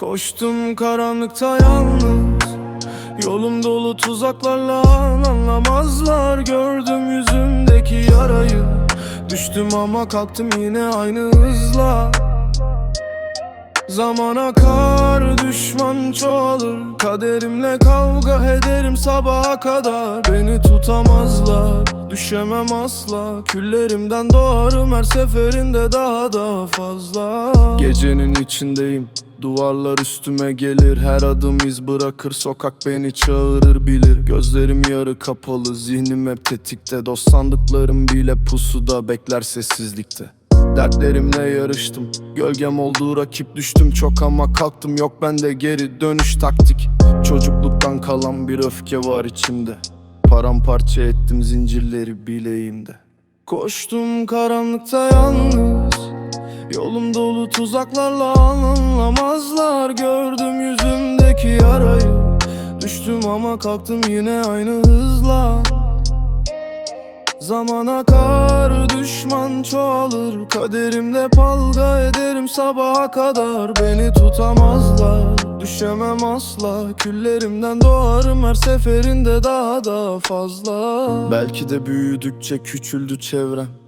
Koştum karanlıkta yalnız. Yolum dolu tuzaklarla anlamazlar. Gördüm yüzümdeki yarayı. Düştüm ama kalktım yine aynı hızla. Zaman akar çoğalır Kaderimle kavga ederim sabaha kadar. Beni tutamazlar düşemem asla. Küllerimden doğarım her seferinde daha da fazla. Gecenin içindeyim Duvarlar üstüme gelir. Her adım iz bırakır Sokak beni çağırır bilir. Gözlerim yarı kapalı Zihnim hep tetikte. Dost sandıklarım bile pusuda Bekler sessizlikte. Dertlerimle yarıştım Gölgem oldu rakip düştüm. Çok ama kalktım Yok bende geri dönüş taktik Çocukluktan kalan bir öfke var içimde. Paramparça ettim zincirleri bileğimde. Koştum karanlıkta yalnız Yolum dolu tuzaklarla anlamazlar. Gördüm yüzümdeki yarayı Düştüm ama kalktım yine aynı hızla. Zaman akar düşman çoğalır. Kaderimde palga ederim sabaha kadar. Beni tutamazlar düşemem asla Küllerimden doğarım her seferinde daha da fazla. Belki de büyüdükçe küçüldü çevrem